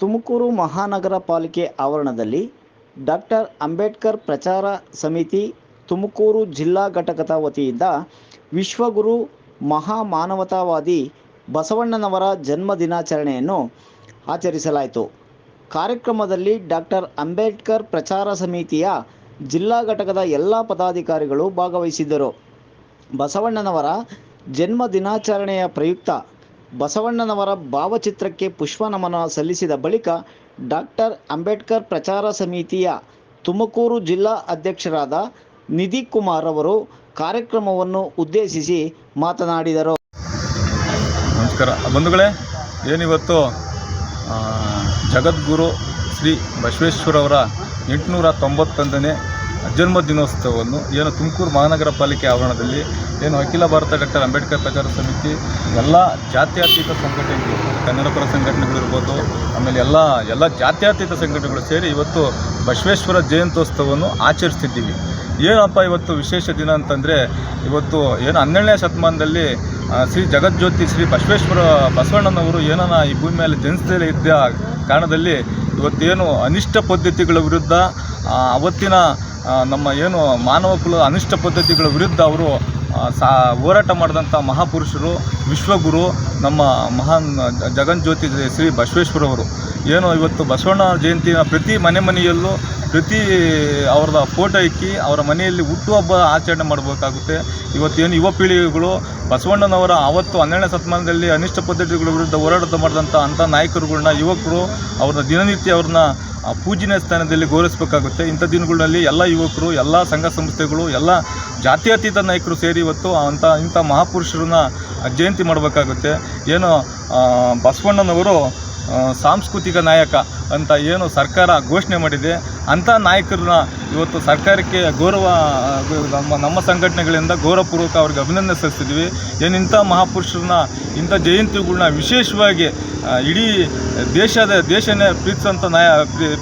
ತುಮಕೂರು ಮಹಾನಗರ ಪಾಲಿಕೆ ಆವರಣದಲ್ಲಿ ಡಾಕ್ಟರ್ ಅಂಬೇಡ್ಕರ್ ಪ್ರಚಾರ ಸಮಿತಿ ತುಮಕೂರು ಜಿಲ್ಲಾ ಘಟಕದ ವತಿಯಿಂದ ವಿಶ್ವಗುರು ಮಹಾಮಾನವತಾವಾದಿ ಬಸವಣ್ಣನವರ ಜನ್ಮ ದಿನಾಚರಣೆಯನ್ನು ಆಚರಿಸಲಾಯಿತು. ಕಾರ್ಯಕ್ರಮದಲ್ಲಿ ಡಾಕ್ಟರ್ ಅಂಬೇಡ್ಕರ್ ಪ್ರಚಾರ ಸಮಿತಿಯ ಜಿಲ್ಲಾ ಘಟಕದ ಎಲ್ಲ ಪದಾಧಿಕಾರಿಗಳು ಭಾಗವಹಿಸಿದ್ದರು. ಬಸವಣ್ಣನವರ ಜನ್ಮ ದಿನಾಚರಣೆಯ ಪ್ರಯುಕ್ತ ಬಸವಣ್ಣನವರ ಭಾವಚಿತ್ರಕ್ಕೆ ಪುಷ್ಪ ನಮನ ಸಲ್ಲಿಸಿದ ಬಳಿಕ ಡಾಕ್ಟರ್ ಅಂಬೇಡ್ಕರ್ ಪ್ರಚಾರ ಸಮಿತಿಯ ತುಮಕೂರು ಜಿಲ್ಲಾ ಅಧ್ಯಕ್ಷರಾದ ನಿಧಿ ಕುಮಾರ್ ಅವರು ಕಾರ್ಯಕ್ರಮವನ್ನು ಉದ್ದೇಶಿಸಿ ಮಾತನಾಡಿದರು. ನಮಸ್ಕಾರ. ಬಂಧುಗಳೇ, ಏನಿವತ್ತು ಜಗದ್ಗುರು ಶ್ರೀ ಬಸವೇಶ್ವರವರ ಎಂಟುನೂರ ತೊಂಬತ್ತೊಂದನೇ ಜನ್ಮ ದಿನೋತ್ಸವವನ್ನು ಏನು ತುಮಕೂರು ಮಹಾನಗರ ಪಾಲಿಕೆ ಆವರಣದಲ್ಲಿ ಏನು ಅಖಿಲ ಭಾರತ ಡಾಕ್ಟರ್ ಅಂಬೇಡ್ಕರ್ ಪ್ರಚಾರ ಸಮಿತಿ, ಎಲ್ಲ ಜಾತ್ಯತೀತ ಸಂಘಟನೆಗಳು ಕನ್ನಡಪರ ಸಂಘಟನೆಗಳಿರ್ಬೋದು ಆಮೇಲೆ ಎಲ್ಲ ಎಲ್ಲ ಜಾತ್ಯತೀತ ಸಂಘಟನೆಗಳು ಸೇರಿ ಇವತ್ತು ಬಸವೇಶ್ವರ ಜಯಂತ್ಯೋತ್ಸವವನ್ನು ಆಚರಿಸ್ತಿದ್ದೀವಿ. ಏನಪ್ಪ ಇವತ್ತು ವಿಶೇಷ ದಿನ ಅಂತಂದರೆ, ಇವತ್ತು ಏನು ಹನ್ನೆರಡನೇ ಶತಮಾನದಲ್ಲಿ ಶ್ರೀ ಜಗಜ್ಯೋತಿ, ಶ್ರೀ ಬಸವೇಶ್ವರ ಬಸವಣ್ಣನವರು ಏನನ್ನ ಈ ಭೂಮಿ ಮೇಲೆ ಜನಿಸದೇ ಇದ್ದ ಕಾರಣದಲ್ಲಿ ಇವತ್ತೇನು ಅನಿಷ್ಟ ಪದ್ಧತಿಗಳ ವಿರುದ್ಧ ಅವತ್ತಿನ ನಮ್ಮ ಏನು ಮಾನವ ಕುಲ ಅನಿಷ್ಟ ಪದ್ಧತಿಗಳ ವಿರುದ್ಧ ಅವರು ಸಾ, ಹೋರಾಟ ಮಾಡಿದಂಥ ಮಹಾಪುರುಷರು, ವಿಶ್ವಗುರು, ನಮ್ಮ ಮಹಾನ್ ಜಗನ್ ಜ್ಯೋತಿ ಶ್ರೀ ಬಸವೇಶ್ವರವರು ಏನು, ಇವತ್ತು ಬಸವಣ್ಣ ಜಯಂತಿನ ಪ್ರತಿ ಮನೆ ಮನೆಯಲ್ಲೂ ಪ್ರತಿ ಅವ್ರದ ಫೋಟೋ ಇಕ್ಕಿ ಅವರ ಮನೆಯಲ್ಲಿ ಹುಟ್ಟುಹಬ್ಬ ಆಚರಣೆ ಮಾಡಬೇಕಾಗುತ್ತೆ. ಇವತ್ತೇನು ಯುವ ಪೀಳಿಗೆಗಳು, ಬಸವಣ್ಣನವರ ಆವತ್ತು ಹನ್ನೆರಡನೇ ಶತಮಾನದಲ್ಲಿ ಅನಿಷ್ಟ ಪದ್ಧತಿಗಳ ವಿರುದ್ಧ ಹೋರಾಟ ಮಾಡಿದಂಥ ಅಂಥ ನಾಯಕರುಗಳನ್ನ ಯುವಕರು ಅವ್ರನ್ನ ದಿನನಿತ್ಯ ಅವ್ರನ್ನ ಪೂಜನೆ ಪೂಜನೀಯ ಸ್ಥಾನದಲ್ಲಿ ಗೌರವಿಸಬೇಕಾಗುತ್ತೆ. ಇಂಥ ದಿನಗಳಲ್ಲಿ ಎಲ್ಲ ಯುವಕರು, ಎಲ್ಲ ಸಂಘ ಸಂಸ್ಥೆಗಳು, ಎಲ್ಲ ಜಾತ್ಯತೀತ ನಾಯಕರು ಸೇರಿ ಇವತ್ತು ಅಂಥ ಇಂಥ ಮಹಾಪುರುಷರನ್ನ ಜಯಂತಿ ಮಾಡಬೇಕಾಗುತ್ತೆ. ಏನು ಬಸವಣ್ಣನವರು ಸಾಂಸ್ಕೃತಿಕ ನಾಯಕ ಅಂತ ಏನು ಸರ್ಕಾರ ಘೋಷಣೆ ಮಾಡಿದೆ. ಅಂಥ ನಾಯಕರನ್ನ ಇವತ್ತು ಸರ್ಕಾರಕ್ಕೆ ಗೌರವ, ನಮ್ಮ ನಮ್ಮ ಸಂಘಟನೆಗಳಿಂದ ಗೌರವಪೂರ್ವಕ ಅವ್ರಿಗೆ ಅಭಿನಂದನೆ ಸಲ್ಲಿಸ್ತಿದ್ವಿ ಏನು ಇಂಥ ಮಹಾಪುರುಷರನ್ನ, ಇಂಥ ಜಯಂತಿಗಳನ್ನ ವಿಶೇಷವಾಗಿ ಇಡೀ ದೇಶದ, ದೇಶನೇ ಪ್ರೀತಿಸಂಥ ನಾಯ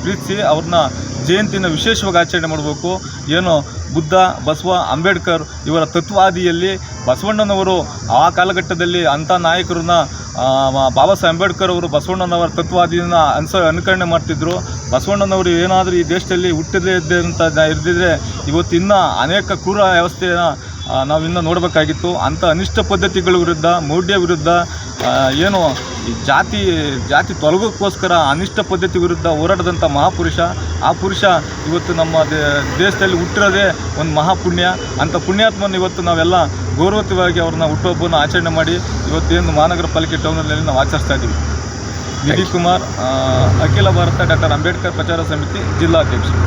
ಪ್ರೀತಿಸಿ ಅವ್ರನ್ನ ಜಯಂತಿನ ವಿಶೇಷವಾಗಿ ಆಚರಣೆ ಮಾಡಬೇಕು. ಏನು ಬುದ್ಧ, ಬಸವ, ಅಂಬೇಡ್ಕರ್ ಇವರ ತತ್ವಾದಿಯಲ್ಲಿ ಬಸವಣ್ಣನವರು ಆ ಕಾಲಘಟ್ಟದಲ್ಲಿ ಅಂಥ ನಾಯಕರನ್ನ ಬಾಬಾ ಸಾಹೇಬ್ ಅಂಬೇಡ್ಕರ್ ಅವರು ಬಸವಣ್ಣನವರ ತತ್ವಾದಿನ ಅನ್ಸ, ಅನುಕರಣೆ ಮಾಡ್ತಿದ್ರು. ಬಸವಣ್ಣನವರು ಏನಾದರೂ ಈ ದೇಶದಲ್ಲಿ ಹುಟ್ಟದೇ ಇದ್ದಂಥ ಇದ್ದಿದ್ರೆ ಇವತ್ತು ಇನ್ನೂ ಅನೇಕ ಕ್ರೂರ ವ್ಯವಸ್ಥೆಯನ್ನು ನಾವಿನ್ನೂ ನಾವು ನೋಡಬೇಕಾಗಿತ್ತು. ಅಂಥ ಅನಿಷ್ಟ ಪದ್ಧತಿಗಳ ವಿರುದ್ಧ, ಮೌಢ್ಯ ವಿರುದ್ಧ ಏನು ಈ ಜಾತಿ ಜಾತಿ ತೊಲಗೋಕ್ಕೋಸ್ಕರ ಅನಿಷ್ಟ ಪದ್ಧತಿ ವಿರುದ್ಧ ಹೋರಾಡಿದಂಥ ಮಹಾಪುರುಷ ಆ ಪುರುಷ ಇವತ್ತು ನಮ್ಮ ದೇ- ದೇಶದಲ್ಲಿ ಹುಟ್ಟಿರೋದೇ ಒಂದು ಮಹಾಪುಣ್ಯ. ಅಂಥ ಪುಣ್ಯಾತ್ಮನ ಇವತ್ತು ನಾವೆಲ್ಲ ಗೌರವತ್ವವಾಗಿ ಅವ್ರನ್ನ ಹುಟ್ಟುಹಬ್ಬನ ಆಚರಣೆ ಮಾಡಿ ಇವತ್ತೇನು ಮಹಾನಗರ ಪಾಲಿಕೆ ಟೌನಲ್ಲಿ ನಾವು ಆಚರಿಸ್ತಾ ಇದ್ದೀವಿ. ನಿಧಿ ಕುಮಾರ್ ಅಖಿಲ ಭಾರತ ಡಾಕ್ಟರ್ ಅಂಬೇಡ್ಕರ್ ಪ್ರಚಾರ ಸಮಿತಿ ಜಿಲ್ಲಾಧ್ಯಕ್ಷರು